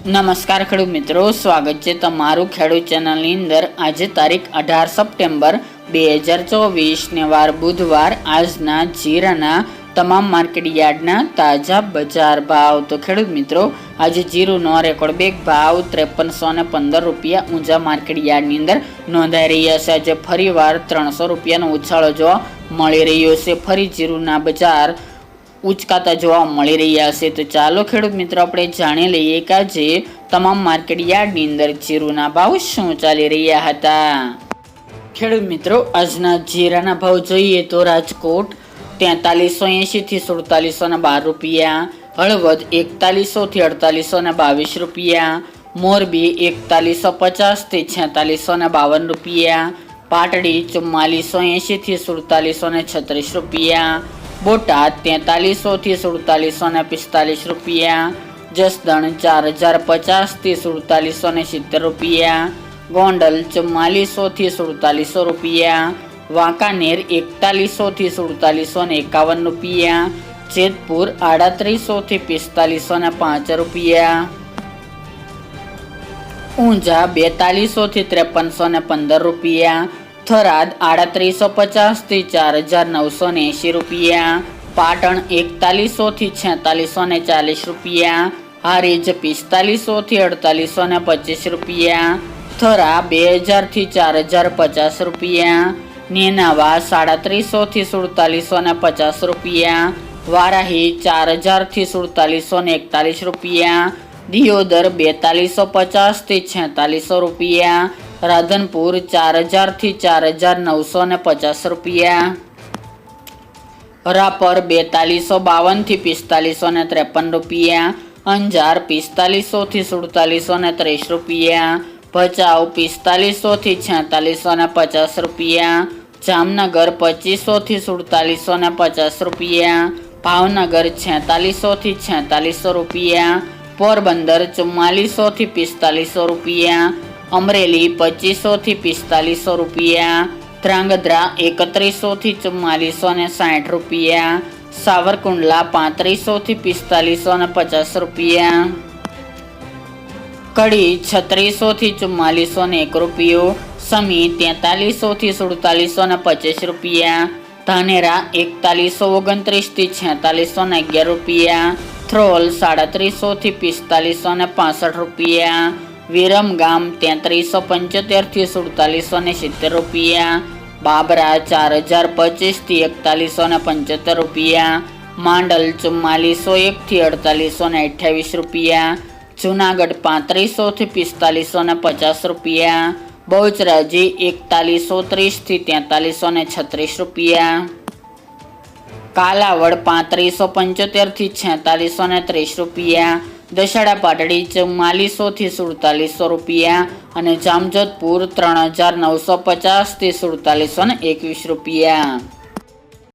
નમસ્કાર ખેડૂત મિત્રો, સ્વાગત છે તમારું ખેડૂત ચેનલની અંદર. આજે તારીખ અઢાર સપ્ટેમ્બર બે હજાર ચોવીસને વાર બુધવાર આજના જીરાના તમામ માર્કેટ યાર્ડના તાજા બજાર ભાવ. તો ખેડૂત મિત્રો, આજે જીરુનો રેકોર્ડ બેગ ભાવ ત્રેપનસો ને પંદર રૂપિયા ઊંઝા માર્કેટ યાર્ડની અંદર નોંધાઈ રહ્યા છે. આજે ફરીવાર ત્રણસો રૂપિયાનો ઉછાળો જોવા મળી રહ્યો છે. ફરી જીરુના બજાર ઉચકાતા જોવા મળી રહ્યા છે. તો ચાલો ખેડૂત મિત્રો, આપણે જાણી લઈએ કે આજે તમામ માર્કેટ યાર્ડની અંદર જીરુના ભાવ શું ચાલી રહ્યા હતા? ખેડૂત મિત્રો, આજના જીરાના ભાવ જોઈએ તો રાજકોટ તેતાલીસો એંશીથી સુડતાલીસો ને બાર રૂપિયા, હળવદ એકતાલીસોથી અડતાલીસો ને બાવીસ રૂપિયા, મોરબી એકતાલીસો પચાસથી છેતાલીસો ને બાવન રૂપિયા, પાટડી ચુમ્માલીસો એંશીથી સુડતાલીસો ને છત્રીસ રૂપિયા બોટાદ તેતાલીસો થી સુડતાલીસો ને પિસ્તાલીસ રૂપિયા, જસદણ ચાર હજાર પચાસથી સુડતાલીસો ને સિત્તેર રૂપિયા, ગોંડલ ચુમ્માલીસો થી સુડતાલીસો રૂપિયા, વાંકાનેર એકતાલીસો થી સુડતાલીસો ને એકાવન રૂપિયા, જેતપુર આડત્રીસો થી પિસ્તાલીસો ને પાંચ રૂપિયા, ઊંઝા બેતાલીસો થી ત્રેપનસો ને પંદર રૂપિયા થરાદ આડત્રીસો પચાસથી ચાર હજાર નવસો ને એંશી રૂપિયા. પાટણ એકતાલીસોથી છેતાલીસો ને ચાલીસ રૂપિયા. હારીજ પિસ્તાલીસોથી અડતાલીસો ને પચીસ રૂપિયા. થરા બે હજારથી ચાર હજાર પચાસ રૂપિયા. નેનાવા સાડત્રીસોથી સુડતાલીસો ને પચાસ રૂપિયા. વારાહી ચાર હજારથી સુડતાલીસો ને એકતાલીસ રૂપિયા. દિયોદર બેતાલીસો પચાસથી છેતાલીસો રૂપિયા. રાધનપુર ચાર હજારથી ચાર હજાર નવસો ને પચાસ રૂપિયા. રાપર બેતાલીસો બાવનથી પિસ્તાલીસો ને ત્રેપન રૂપિયા. અંજાર પિસ્તાલીસોથી સુડતાલીસો ને ત્રીસ રૂપિયા. ભચાઉ પિસ્તાલીસોથી છેતાલીસો ને પચાસ રૂપિયા. જામનગર પચીસોથી સુડતાલીસો ને પચાસ રૂપિયા. ભાવનગર છેતાલીસોથી છેતાલીસો રૂપિયા. પોરબંદર ચુમ્માલીસોથી પિસ્તાલીસો રૂપિયા. અમરેલી પચીસો થી પિસ્તાલીસો રૂપિયા, ધ્રાંગધ્રા એકત્રીસો થી ચુમ્માલીસો ને સાઠ રૂપિયા, સાવરકુંડલા પાંત્રીસો થી પિસ્તાલીસો ને પચાસ રૂપિયા. કડી છત્રીસો થી ચુમ્માલીસો ને એક રૂપિયો, સમી તેતાલીસો થી સુડતાલીસો ને પચીસ રૂપિયા, ધાનેરા એકતાલીસો ઓગણત્રીસથી છેતાલીસો ને અગિયાર રૂપિયા થ્રોલ સાડત્રીસો થી પિસ્તાલીસો ને પાસઠ રૂપિયા વિરમગામ તેત્રીસો પંચોતેરથી સુડતાલીસો ને સિત્તેર રૂપિયા. બાબરા ચાર હજાર પચીસથી એકતાલીસો ને પંચોતેર રૂપિયા. માંડલ ચુમ્માલીસો એકથી અડતાલીસો ને અઠ્યાવીસ રૂપિયા. જુનાગઢ પાંત્રીસોથી પિસ્તાલીસો ને પચાસ રૂપિયા. બહુચરાજી એકતાલીસો ત્રીસથી તેતાલીસો ને છત્રીસ રૂપિયા. કાલાવડ પાંત્રીસો પંચોતેરથી છેતાલીસો ને ત્રીસ રૂપિયા. દશેડા પાટડી ચુમ્માલીસો થી સુડતાલીસો રૂપિયા અને જામજોધપુર ત્રણ હજાર નવસો પચાસથી સુડતાલીસો ને એકવીસ રૂપિયા.